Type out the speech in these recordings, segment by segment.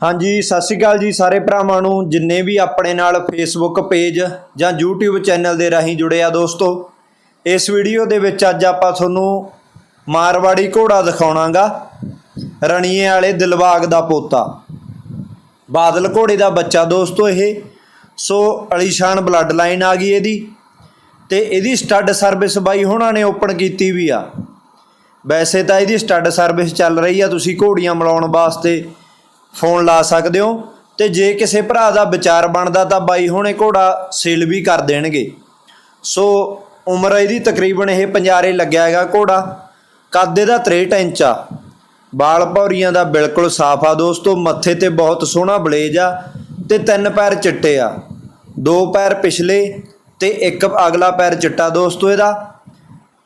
ਹਾਂਜੀ, ਸਤਿ ਸ਼੍ਰੀ ਅਕਾਲ ਜੀ ਸਾਰੇ ਭਰਾਵਾਂ ਨੂੰ, ਜਿੰਨੇ ਵੀ ਆਪਣੇ ਨਾਲ ਫੇਸਬੁੱਕ ਪੇਜ ਜਾਂ YouTube ਚੈਨਲ ਦੇ ਰਾਹੀਂ ਜੁੜੇ ਆ ਦੋਸਤੋ, ਇਸ ਵੀਡੀਓ ਦੇ ਵਿੱਚ ਅੱਜ ਆਪਾਂ ਤੁਹਾਨੂੰ ਮਾਰਵਾੜੀ ਘੋੜਾ ਦਿਖਾਉਣਾਗਾ, ਰਣੀਏ ਵਾਲੇ ਦਿਲਬਾਗ ਦਾ ਪੋਤਾ। ਬਾਦਲ ਘੋੜੇ ਦਾ ਬੱਚਾ ਦੋਸਤੋ ਇਹ, ਸੋ ਅਲੀਸ਼ਾਨ ਬਲੱਡ ਲਾਈਨ ਆ ਗਈ ਇਹਦੀ, ਤੇ ਇਹਦੀ ਸਟੱਡ ਸਰਵਿਸ ਬਾਈ ਹੋਣਾ ਨੇ ਓਪਨ ਕੀਤੀ ਵੀ ਆ। ਵੈਸੇ ਤਾਂ ਇਹਦੀ ਸਟੱਡ ਸਰਵਿਸ ਚੱਲ ਰਹੀ ਆ, ਤੁਸੀਂ ਘੋੜੀਆਂ ਮਿਲਾਉਣ ਵਾਸਤੇ। ਫੋਨ ਲਾ ਸਕਦੇ ਹੋ ਤੇ ਜੇ ਕਿਸੇ ਭਰਾ ਦਾ ਵਿਚਾਰ ਬਣਦਾ ਤਾਂ ਬਾਈ ਹੁਣੇ ਘੋੜਾ ਸੇਲ ਵੀ ਕਰ ਦੇਣਗੇ। ਸੋ ਉਮਰ ਇਹਦੀ ਤਕਰੀਬਨ ਇਹ ਪੰਜਾਰੇ ਲੱਗਿਆ ਹੈਗਾ ਘੋੜਾ। ਕੱਦ ਇਹਦਾ 63 ਇੰਚ ਆ। ਬਾਲ ਭੌਰੀਆਂ ਦਾ ਬਿਲਕੁਲ ਸਾਫ਼ ਆ ਦੋਸਤੋ, ਮੱਥੇ ਤੇ ਬਹੁਤ ਸੋਹਣਾ ਬਲੇਜ ਆ ਤੇ ਤਿੰਨ ਪੈਰ ਚਿੱਟੇ ਆ। ਦੋ ਪੈਰ ਪਿਛਲੇ ਤੇ ਇੱਕ ਅਗਲਾ ਪੈਰ ਚਿੱਟਾ ਦੋਸਤੋ ਇਹਦਾ।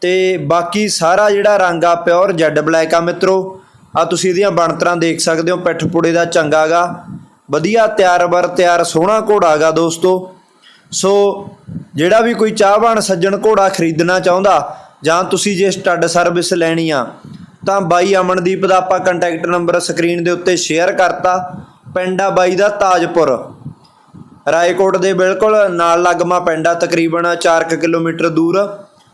ਤੇ ਬਾਕੀ ਸਾਰਾ ਜਿਹੜਾ ਰੰਗ ਆ ਪਿਓਰ ਜੈਡ ਬਲੈਕ ਆ ਮਿੱਤਰੋ। ਆ ਤੁਸੀਂ ਇਹਦੀਆਂ ਬਣਤਰਾਂ ਦੇਖ ਸਕਦੇ ਹੋ, ਪਿੱਠ ਪੁੜੇ ਦਾ ਚੰਗਾਗਾ ਵਧੀਆ ਤਿਆਰ ਬਰ ਤਿਆਰ ਸੋਹਣਾ ਘੋੜਾਗਾ ਦੋਸਤੋ। ਸੋ, ਜਿਹੜਾ ਵੀ ਕੋਈ ਚਾਹਵਾਨ ਸੱਜਣ ਘੋੜਾ ਖਰੀਦਣਾ ਚਾਹੁੰਦਾ, ਜਾਂ ਤੁਸੀਂ ਜੇ ਸਟੱਡ ਸਰਵਿਸ ਲੈਣੀ ਆ, ਤਾਂ ਬਾਈ ਅਮਨਦੀਪ ਦਾ ਆਪਾਂ ਕੰਟੈਕਟ ਨੰਬਰ ਸਕਰੀਨ ਦੇ ਉੱਤੇ ਸ਼ੇਅਰ ਕਰਤਾ। ਪਿੰਡ ਆ ਬਾਈ ਦਾ ਤਾਜਪੁਰ। ਰਾਏਕੋਟ ਦੇ ਬਿਲਕੁਲ ਨਾਲ ਲੱਗਮਾ ਪਿੰਡ ਆ, ਤਕਰੀਬਨ 4 ਕਿਲੋਮੀਟਰ ਦੂਰ।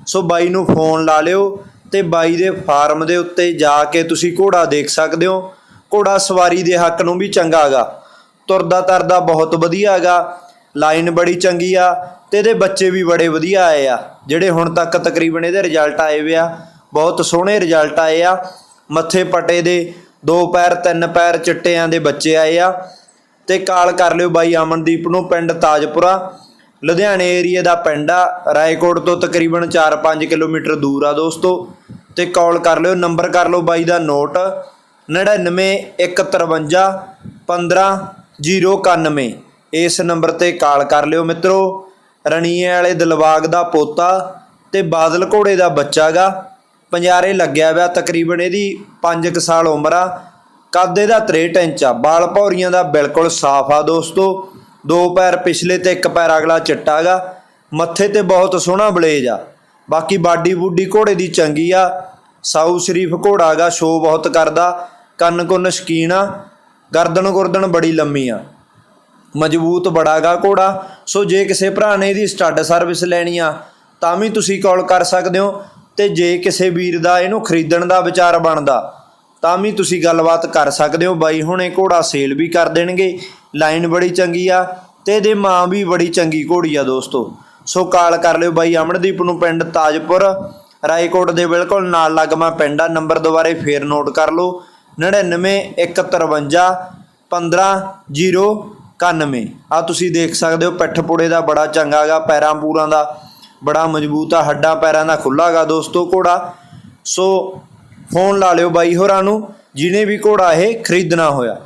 ਸੋ ਬਾਈ ਨੂੰ ਫੋਨ ਲਾ ਲਿਓ। ਤੇ ਬਾਈ ਦੇ ਫਾਰਮ ਦੇ ਉੱਤੇ ਜਾ ਕੇ ਤੁਸੀਂ ਘੋੜਾ ਦੇਖ ਸਕਦੇ ਹੋ। ਘੋੜਾ ਸਵਾਰੀ ਦੇ ਹੱਕ ਨੂੰ ਵੀ ਚੰਗਾ ਹੈਗਾ ਤੁਰਦਾ ਤਰਦਾ ਬਹੁਤ ਵਧੀਆ ਹੈਗਾ ਲਾਈਨ ਬੜੀ ਚੰਗੀ ਆ ਤੇ ਇਹਦੇ ਬੱਚੇ ਵੀ ਬੜੇ ਵਧੀਆ ਆਏ ਆ। ਜਿਹੜੇ ਹੁਣ ਤੱਕ ਤਕਰੀਬਨ ਇਹਦੇ ਰਿਜ਼ਲਟ ਆਏ ਵੇ ਆ, ਬਹੁਤ ਸੋਹਣੇ ਰਿਜ਼ਲਟ ਆਏ ਆ। ਮੱਥੇ ਪਟੇ ਦੇ ਦੋ ਪੈਰ, ਤਿੰਨ ਪੈਰ ਚਿੱਟਿਆਂ ਦੇ ਬੱਚੇ ਆਏ ਆ। ਤੇ ਕਾਲ ਕਰ ਲਿਓ ਬਾਈ ਅਮਨਦੀਪ ਨੂੰ, ਪਿੰਡ ਤਾਜਪੁਰਾ। ਲੁਧਿਆਣੇ ਏਰੀਆ ਦਾ ਪਿੰਡ ਆ, ਰਾਏਕੋਟ ਤੋਂ ਤਕਰੀਬਨ 4-5 ਕਿਲੋਮੀਟਰ ਦੂਰ ਆ ਦੋਸਤੋ, ਤੇ ਕਾਲ ਕਰ ਲਿਓ, ਨੰਬਰ ਕਰ ਲਓ ਬਾਈ ਦਾ ਨੋਟ 9915515091 ਇਸ ਨੰਬਰ ਤੇ ਕਾਲ ਕਰ ਲਿਓ ਮਿੱਤਰੋ, ਰਣੀਏ ਵਾਲੇ ਦਿਲਬਾਗ ਦਾ ਪੋਤਾ ਤੇ ਬਾਦਲ ਘੋੜੇ ਦਾ ਬੱਚਾਗਾ। ਪੰਜਾਰੇ ਲੱਗਿਆ ਹੋਇਆ ਤਕਰੀਬਨ ਇਹਦੀ 5 ਸਾਲ ਉਮਰ ਆ। ਕੱਦ ਇਹਦਾ 63 ਇੰਚ ਆ, ਬਾਲ ਭੌਰੀਆਂ ਦਾ ਬਿਲਕੁਲ ਸਾਫ਼ ਆ ਦੋਸਤੋ। ਦੋ ਪੈਰ ਪਿਛਲੇ ਤੇ ਇੱਕ ਪੈਰ ਅਗਲਾ ਚਿੱਟਾ ਗਾ। ਮੱਥੇ ਤੇ ਬਹੁਤ ਸੋਹਣਾ ਬਲੇਜ ਆ। ਬਾਕੀ ਬਾਡੀ ਬੂਡੀ ਘੋੜੇ ਦੀ ਚੰਗੀ ਆ। ਸਾਊ ਸ਼ਰੀਫ ਘੋੜਾ ਗਾ ਸ਼ੋ ਬਹੁਤ ਕਰਦਾ। ਕੰਨ ਕੁੰਨ ਸ਼ਕੀਨ ਆ। ਗਰਦਨ ਗੁਰਦਨ ਬੜੀ ਲੰਮੀ ਆ। ਮਜ਼ਬੂਤ ਬੜਾਗਾ ਘੋੜਾ। ਸੋ ਜੇ ਕਿਸੇ ਭਰਾ ਨੇ ਇਹਦੀ ਸਟੱਡ ਸਰਵਿਸ ਲੈਣੀ ਆ, ਤਾਂ ਵੀ ਤੁਸੀਂ ਕਾਲ ਕਰ ਸਕਦੇ ਹੋ। ਤੇ ਜੇ ਕਿਸੇ ਵੀਰ ਦਾ ਇਹਨੂੰ ਖਰੀਦਣ ਦਾ ਵਿਚਾਰ ਬਣਦਾ, ਤਾਂ ਵੀ ਤੁਸੀਂ ਗੱਲਬਾਤ ਕਰ ਸਕਦੇ ਹੋ। ਬਾਈ ਹੁਣੇ ਘੋੜਾ ਸੇਲ ਵੀ ਕਰ ਦੇਣਗੇ। ਲਾਈਨ ਬੜੀ ਚੰਗੀ ਆ ਤੇ ਇਹਦੇ ਮਾਂ ਵੀ ਬੜੀ ਚੰਗੀ ਘੋੜੀ ਆ ਦੋਸਤੋ। ਸੋ ਕਾਲ ਕਰ ਲਿਓ ਬਾਈ ਅਮਨਦੀਪ ਨੂੰ ਪਿੰਡ ਤਾਜਪੁਰ। ਰਾਏਕੋਟ ਦੇ ਬਿਲਕੁਲ ਨਾਲ ਲੱਗਮਾ ਪਿੰਡ ਆ। ਨੰਬਰ ਦੁਬਾਰੇ ਫੇਰ ਨੋਟ ਕਰ ਲਓ। 9915 15091 ਆ ਤੁਸੀਂ ਦੇਖ ਸਕਦੇ ਹੋ ਪਿੱਠ ਪੁੜੇ ਦਾ ਬੜਾ ਚੰਗਾਗਾ ਪੈਰਾਂ ਪੂਰਾਂ ਦਾ ਬੜਾ ਮਜ਼ਬੂਤ ਆ, ਹੱਡਾਂ ਪੈਰਾਂ ਦਾ ਖੁੱਲਾਗਾ ਦੋਸਤੋ ਘੋੜਾ। ਸੋ ਫੋਨ ਲਾ ਲਿਓ ਬਾਈ ਹੋਰਾਂ ਨੂੰ ਜਿਹਨੇ ਵੀ ਘੋੜਾ ਇਹ ਖਰੀਦਣਾ ਹੋਇਆ।